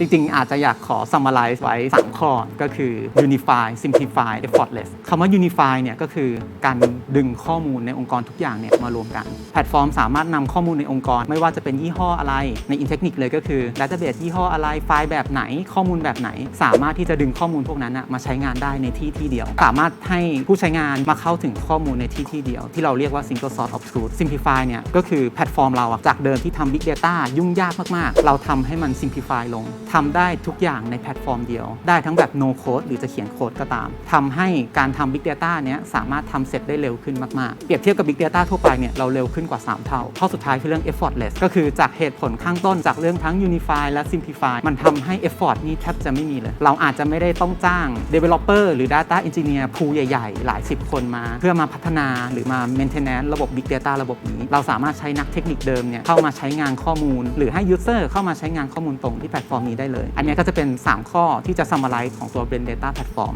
จริงๆ อาจจะอยากขอ summarize ไว้ 3 ข้อ ก็คือ unify simplify effortless คำว่า unify เนี่ยก็คือการดึงข้อมูลในองค์กรทุกอย่างเนี่ยมารวมกัน แพลตฟอร์มสามารถนำข้อมูลในองค์กร ไม่ว่าจะเป็นยี่ห้ออะไร ใน in technique เลยก็คือ database ยี่ห้ออะไร ไฟล์แบบไหน ข้อมูลแบบไหน สามารถที่จะดึงข้อมูลพวกนั้นนะมาใช้งานได้ในที่ที่เดียว สามารถให้ผู้ใช้งานมาเข้าถึงข้อมูลในที่ที่เดียว ที่เราเรียกว่า single source of truth simplify เนี่ยก็คือแพลตฟอร์มเราอะจากเดิมที่ทำ big data ยุ่งยากมากๆ เราทำให้มัน simplify ลงทำได้ทุกอย่างในแพลตฟอร์มเดียว ได้ทั้งแบบ no code หรือจะเขียนโค้ดก็ตามทำให้การทำ big data เนี้ยสามารถทำเสร็จได้เร็วขึ้นมาก ๆ เปรียบเทียบกับ big data ทั่วไปเนี่ยเราเร็วขึ้นกว่า 3 เท่า ข้อสุดท้ายคือเรื่อง effortless ก็คือจากเหตุผลข้างต้นจากเรื่องทั้ง unify และ simplify มันทำให้ effort นี่แทบจะไม่มีเลย เราอาจจะไม่ได้ต้องจ้าง developer หรือ data engineer พูใหญ่ ๆ หลาย 10 คนมา เพื่อมาพัฒนาหรือมา maintenance ระบบ big data ระบบนี้ เราสามารถใช้นักเทคนิคเดิมเนี่ยเข้ามาใช้งานข้อมูล หรือให้ user เข้ามาใช้งานข้อมูลตรงที่แพลตฟอร์มนี้ี้ได้เลย อันนี้ก็จะเป็น 3 ข้อที่จะ summarize ของตัว Brand Data Platform